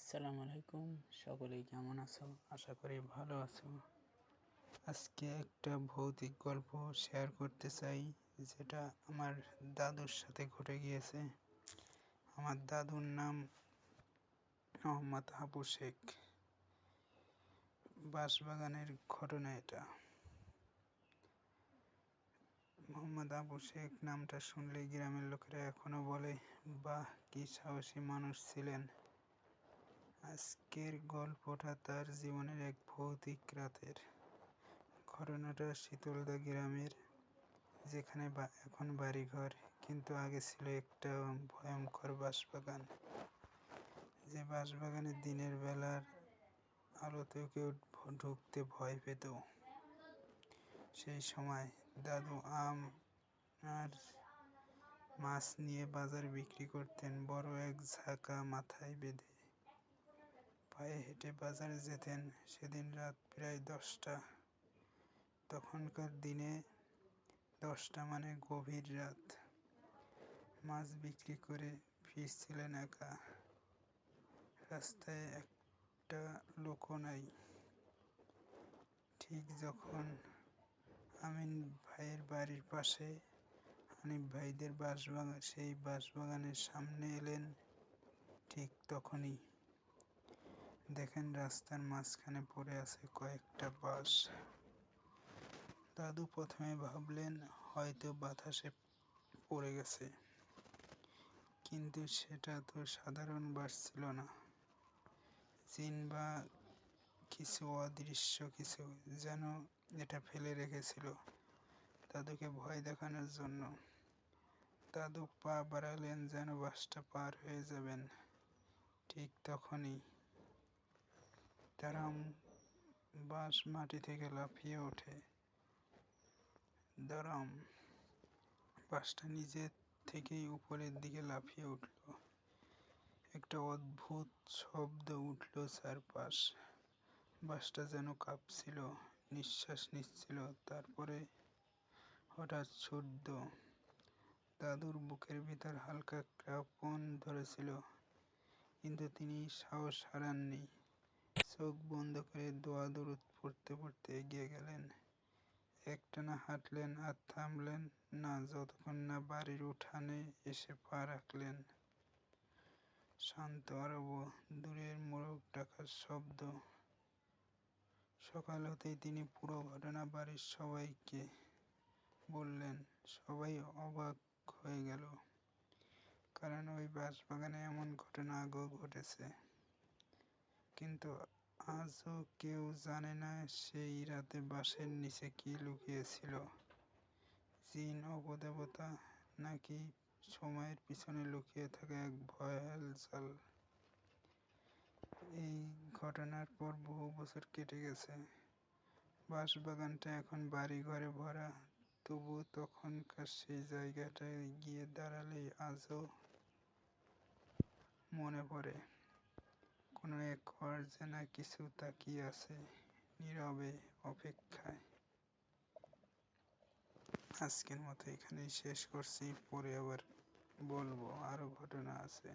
আসসালামু আলাইকুম। সকলেই কেমন আছো? আশা করি ভালো আছো। আজকে একটা ভৌতিক গল্প শেয়ার করতে চাই, যেটা আমার দাদুর সাথে ঘটে গিয়েছে। আমার দাদুর নাম মোহাম্মদ আবু শেখ। বাঁশবাগানের ঘটনা এটা। মোহাম্মদ আবু শেখ নামটা শুনলে গ্রামের লোকেরা এখনও বলে, বাহ, কি সাহসী মানুষ ছিলেন। আজকের গল্পটা তার জীবনের এক ভৌতিক রাতের। ঘটনাটা শীতলদা গ্রামের, যেখানে এখন বাড়িঘর, কিন্তু আগে ছিল একটা ভয়ঙ্কর বাঁশবাগান যে বাঁশবাগানে দিনের বেলার আলোতেও কেউ ঢুকতে ভয় পেত। সেই সময় দাদু আম আর মাছ নিয়ে বাজার বিক্রি করতেন, বড় এক ঝাঁকা মাথায় বেঁধে। পায়ে হেঁটে বাজারে যেতেন। সেদিন রাত প্রায় দশটা। তখনকার দিনে দশটা মানে গভীর রাত। মাছ বিক্রি করে ফিরছিলেন একা। রাস্তায় একটা লোকও নাই। ঠিক যখন আমিন ভাইয়ের বাড়ির পাশে, হানিফ ভাইদের বাঁশবাগান সেই বাঁশবাগানের সামনে এলেন, ঠিক তখনই। দেখেন রাস্তার মাঝখানে পড়ে আছে কয়েকটা বাঁশ দাদু প্রথমে ভাবলেন, হয়তো বাতাসে পড়ে গেছে। কিন্তু সেটা তো সাধারণ বাস ছিল না। জিন বা কিছু অদৃশ্য কিছু যেন এটা ফেলে রেখেছিল দাদুকে ভয় দেখানোর জন্য। দাদু পা বাড়ালেন যেন বাসটা পার হয়ে যাবেন। ঠিক তখনই তারাম বাঁশ মাটি থেকে লাফিয়ে ওঠে। দারাম বাসটা নিজের থেকেই উপরের দিকে লাফিয়ে উঠল। একটা অদ্ভুত শব্দ উঠল চারপাশ বাসটা যেন কাঁপছিল, নিঃশ্বাস নিচ্ছিল, তারপরে হঠাৎ শুদ্ধ দাদুর বুকের ভিতর হালকা কাঁপন ধরেছিল, কিন্তু তিনি সাহস হারাননি। চোখ বন্ধ করে দোয়া দরুদ পড়তে পড়তে এগিয়ে গেলেন। একটানা হাঁটলেন আর থামলেন না, যতক্ষণ না বাড়ির উঠানে এসে পা রাখলেন। শান্ত আরব দূরের মোরগ ডাকার শব্দ। সকাল হতেই তিনি পুরো ঘটনা বাড়ির সবাইকে বললেন। সবাই অবাক হয়ে গেল, কারণ ওই বাঁশবাগানে এমন ঘটনা আগেও ঘটেছে। কিন্তু আজও কেউ জানে না সেই রাতে বাঁশের নিচে কি লুকিয়েছিল। জিন অপদেবতা নাকি সময়ের পিছনে লুকিয়ে থাকা এক ভয়াল জাল। এই ঘটনার পর বহু বছর কেটে গেছে। বাঁশবাগানটা এখন বাড়ি ঘরে ভরা। তবু তখনকার সেই জায়গাটায় গিয়ে দাঁড়ালেই আজও মনে পড়ে। কোনো এক অর্জেনা কিছু তাকিয়ে আছে নীরবে অপেক্ষায়। আজকের মতো এখানেই শেষ করছি, পরে আবার বলব, আরও ঘটনা আছে।